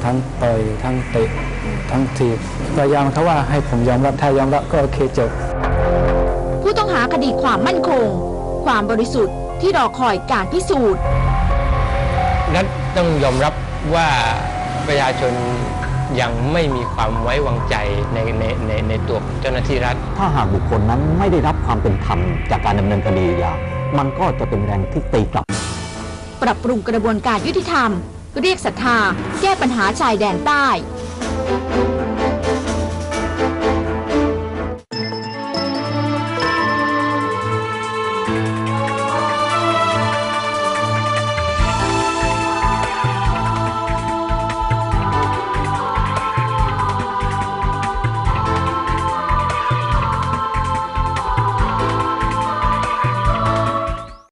ยทั้งเตะทั้งทีบพยายามเขาว่าให้ผมยอมรับถ้ายอมรับก็โอเคจบผู้ต้องหาคดีความมั่นคง ความบริสุทธิ์ที่รอคอยการพิสูจน์นัทต้องยอมรับว่าประชาชนยังไม่มีความไว้วางใจในในในในตัวของเจ้าหน้าที่รัฐ ถ้าหากบุคคลนั้นไม่ได้รับความเป็นธรรมจากการดำเนินคดีอาญามันก็จะเป็นแรงที่ตีกลับ ปรับปรุงกระบวนการยุติธรรม เรียกศรัทธาแก้ปัญหาชายแดนใต้